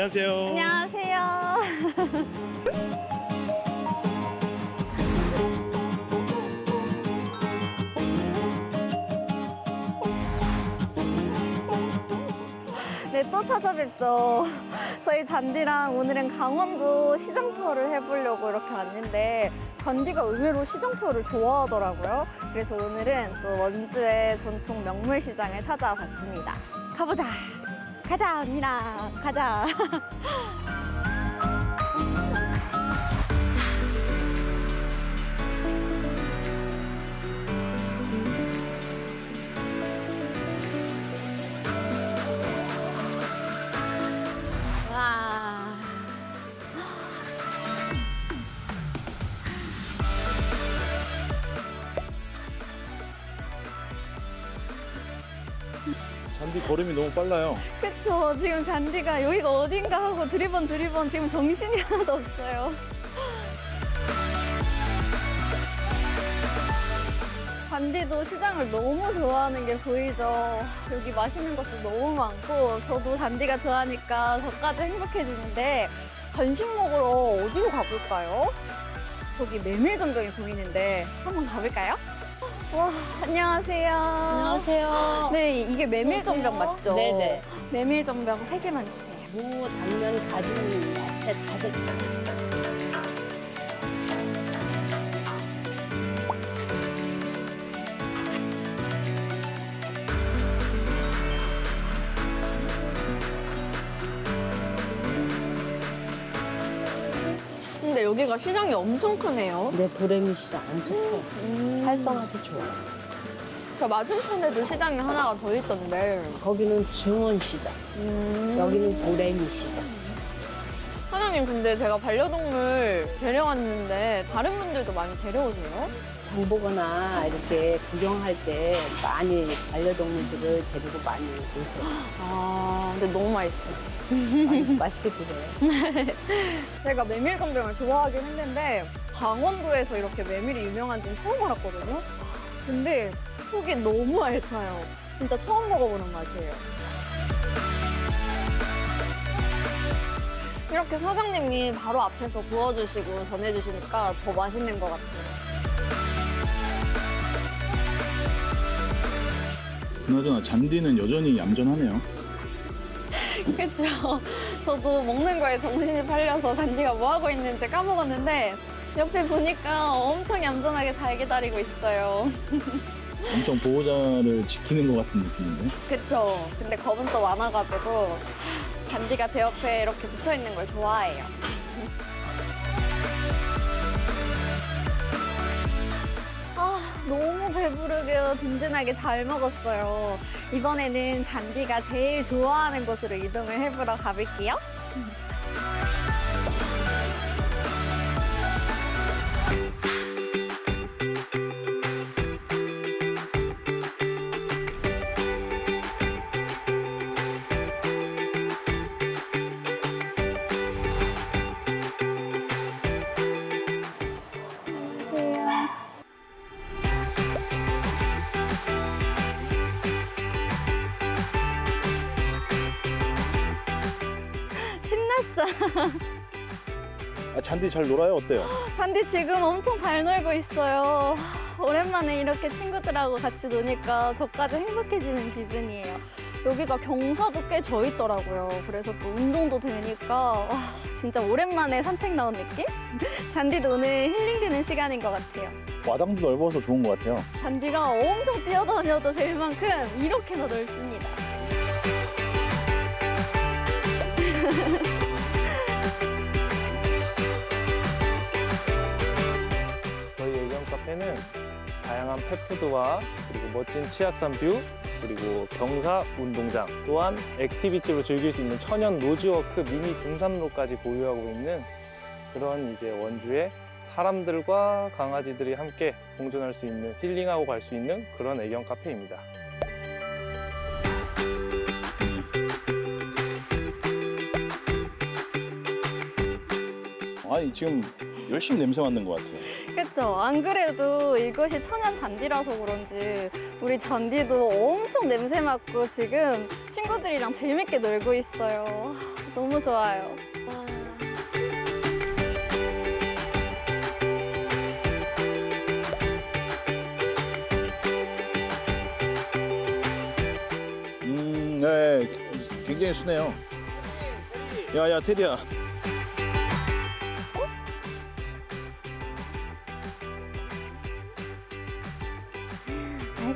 안녕하세요. 안녕하세요. 네, 또 찾아뵙죠. 저희 잔디랑 오늘은 강원도 시장 투어를 해보려고 이렇게 왔는데 잔디가 의외로 시장 투어를 좋아하더라고요. 그래서 오늘은 또 원주의 전통 명물 시장을 찾아봤습니다. 가보자. 가자, 언니랑 가자. 잔디 걸음이 너무 빨라요. 그쵸. 지금 잔디가 여기가 어딘가 하고 두리번 두리번 지금 정신이 하나도 없어요. 잔디도 시장을 너무 좋아하는 게 보이죠. 여기 맛있는 것도 너무 많고 저도 잔디가 좋아하니까 저까지 행복해지는데 간식 먹으러 어디로 가볼까요? 저기 메밀전병이 보이는데 한번 가볼까요? 와, 안녕하세요. 안녕하세요. 네, 이게 메밀전병 맞죠? 네네. 메밀전병 세개만 주세요. 무, 당면, 가진, 야채 다들 근데 여기가 시장이 엄청 크네요. 내 도레미 시장 엄청 커. 음. 활성화도 좋아요. 저 맞은편에도 시장이 하나가 더 있던데. 거기는 중원 시장, 음. 여기는 도레미 시장. 사장님, 근데 제가 반려동물 데려왔는데 다른 분들도 많이 데려오세요? 장 보거나 이렇게 구경할 때 많이 반려동물들을 데리고 많이 오세요. 아, 근데 너무 맛있어요. 많이 맛있게 드세요. 제가 메밀전병을 좋아하긴 했는데 강원도에서 이렇게 메밀이 유명한지는 처음 알았거든요. 근데 속이 너무 알차요. 진짜 처음 먹어보는 맛이에요. 이렇게 사장님이 바로 앞에서 구워주시고 전해주시니까 더 맛있는 것 같아요. 그나저나 잔디는 여전히 얌전하네요. 그쵸. 저도 먹는 거에 정신이 팔려서 잔디가 뭐 하고 있는지 까먹었는데 옆에 보니까 엄청 얌전하게 잘 기다리고 있어요. 엄청 보호자를 지키는 것 같은 느낌인데. 그쵸. 근데 겁은 또 많아가지고 잔디가 제 옆에 이렇게 붙어 있는 걸 좋아해요. 너무 배부르게 든든하게 잘 먹었어요. 이번에는 잔디가 제일 좋아하는 곳으로 이동을 해보러 가볼게요. 아, 잔디 잘 놀아요? 어때요? 잔디 지금 엄청 잘 놀고 있어요. 오랜만에 이렇게 친구들하고 같이 노니까 저까지 행복해지는 기분이에요. 여기가 경사도 꽤 져 있더라고요. 그래서 또 운동도 되니까 와, 진짜 오랜만에 산책 나온 느낌? 잔디도 오늘 힐링되는 시간인 것 같아요. 마당도 넓어서 좋은 것 같아요. 잔디가 엄청 뛰어다녀도 될 만큼 이렇게나 넓습니다. 카페는 다양한 펫푸드와 그리고 멋진 치악산 뷰 그리고 경사 운동장 또한 액티비티로 즐길 수 있는 천연 노즈워크 미니 등산로까지 보유하고 있는 그런 이제 원주의 사람들과 강아지들이 함께 공존할 수 있는 힐링하고 갈 수 있는 그런 애견 카페입니다. 아니 지금 열심히 냄새 맡는 것 같아요. 그쵸. 안 그래도 이것이 천연 잔디라서 그런지 우리 잔디도 엄청 냄새 맡고 지금 친구들이랑 재밌게 놀고 있어요. 너무 좋아요. 음, 네, 굉장히 순해요. 야, 야, 테리야.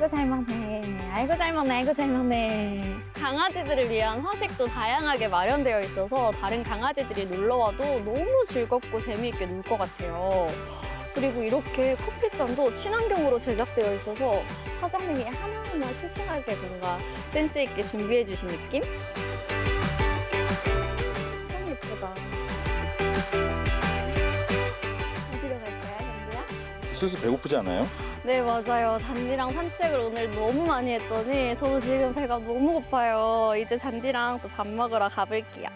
아이고 잘 먹네. 아이고 잘 먹네. 아이고 잘 먹네. 강아지들을 위한 화식도 다양하게 마련되어 있어서 다른 강아지들이 놀러 와도 너무 즐겁고 재미있게 놀 것 같아요. 그리고 이렇게 커피잔도 친환경으로 제작되어 있어서 사장님이 하나하나 세심하게 뭔가 센스 있게 준비해 주신 느낌? 슬슬 배고프지 않아요? 네, 맞아요. 잔디랑 산책을 오늘 너무 많이 했더니 저도 지금 배가 너무 고파요. 이제 잔디랑 또 밥 먹으러 가볼게요.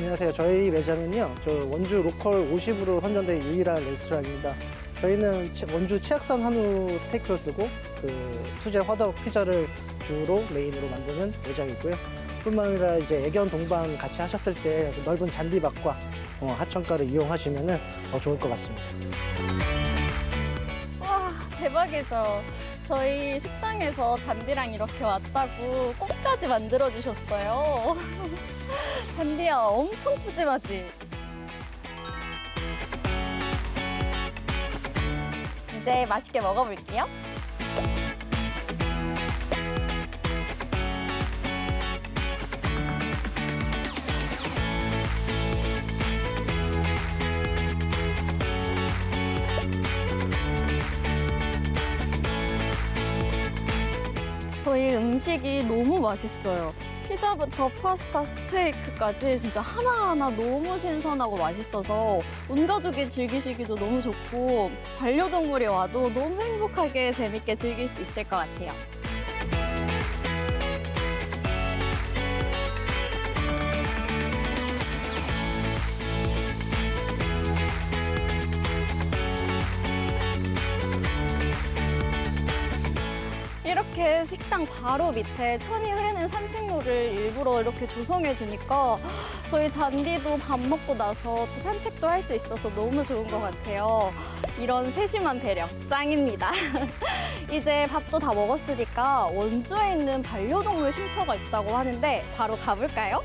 안녕하세요. 저희 매장은요, 저 원주 로컬 50으로 선정된 유일한 레스토랑입니다. 저희는 치- 원주 치악산 한우 스테이크를 쓰고 그 수제 화덕 피자를 주로 메인으로 만드는 매장이고요. 뿐만 아니라 이제 애견 동반 같이 하셨을 때그 넓은 잔디밭과 어, 하천가를 이용하시면 더 좋을 것 같습니다. 와, 대박이죠. 저희 식당에서 잔디랑 이렇게 왔다고 꽃까지 만들어 주셨어요. 잔디야, 엄청 푸짐하지? 이제 맛있게 먹어볼게요. 저희 음식이 너무 맛있어요. 피자부터 파스타, 스테이크까지 진짜 하나하나 너무 신선하고 맛있어서 온 가족이 즐기시기도 너무 좋고 반려동물이 와도 너무 행복하게 재밌게 즐길 수 있을 것 같아요. 이렇게 식당 바로 밑에 천이 흐르는 산책로를 일부러 이렇게 조성해 주니까 저희 잔디도 밥 먹고 나서 또 산책도 할 수 있어서 너무 좋은 것 같아요. 이런 세심한 배려 짱입니다. 이제 밥도 다 먹었으니까 원주에 있는 반려동물 쉼터가 있다고 하는데 바로 가볼까요?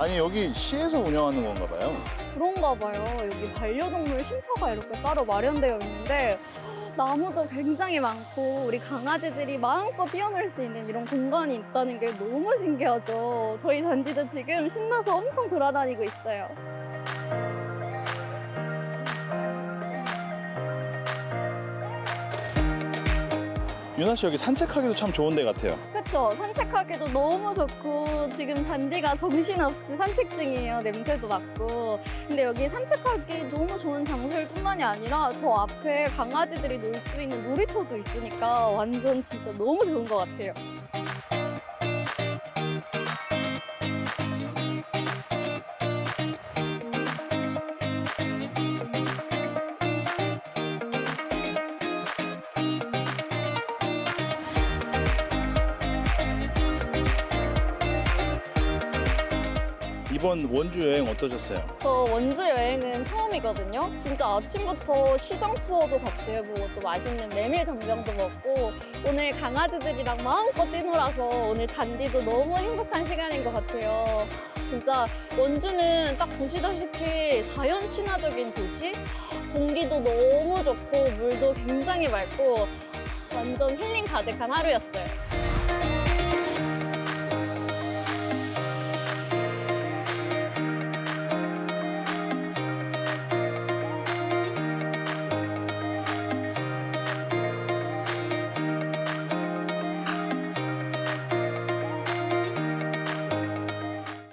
아니, 여기 시에서 운영하는 건가 봐요. 그런가 봐요. 여기 반려동물 쉼터가 이렇게 따로 마련되어 있는데 나무도 굉장히 많고 우리 강아지들이 마음껏 뛰어놀 수 있는 이런 공간이 있다는 게 너무 신기하죠. 저희 잔디도 지금 신나서 엄청 돌아다니고 있어요. 유나 씨 여기 산책하기도 참 좋은 데 같아요. 그쵸? 산책하기도 너무 좋고 지금 잔디가 정신없이 산책 중이에요. 냄새도 맡고. 근데 여기 산책하기 너무 좋은 장소일 뿐만이 아니라 저 앞에 강아지들이 놀 수 있는 놀이터도 있으니까 완전 진짜 너무 좋은 것 같아요. 이번 원주 여행 어떠셨어요? 저 원주 여행은 처음이거든요. 진짜 아침부터 시장 투어도 같이 해보고 또 맛있는 메밀 전병도 먹고 오늘 강아지들이랑 마음껏 뛰놀아서 오늘 잔디도 너무 행복한 시간인 것 같아요. 진짜 원주는 딱 보시다시피 자연 친화적인 도시? 공기도 너무 좋고 물도 굉장히 맑고 완전 힐링 가득한 하루였어요.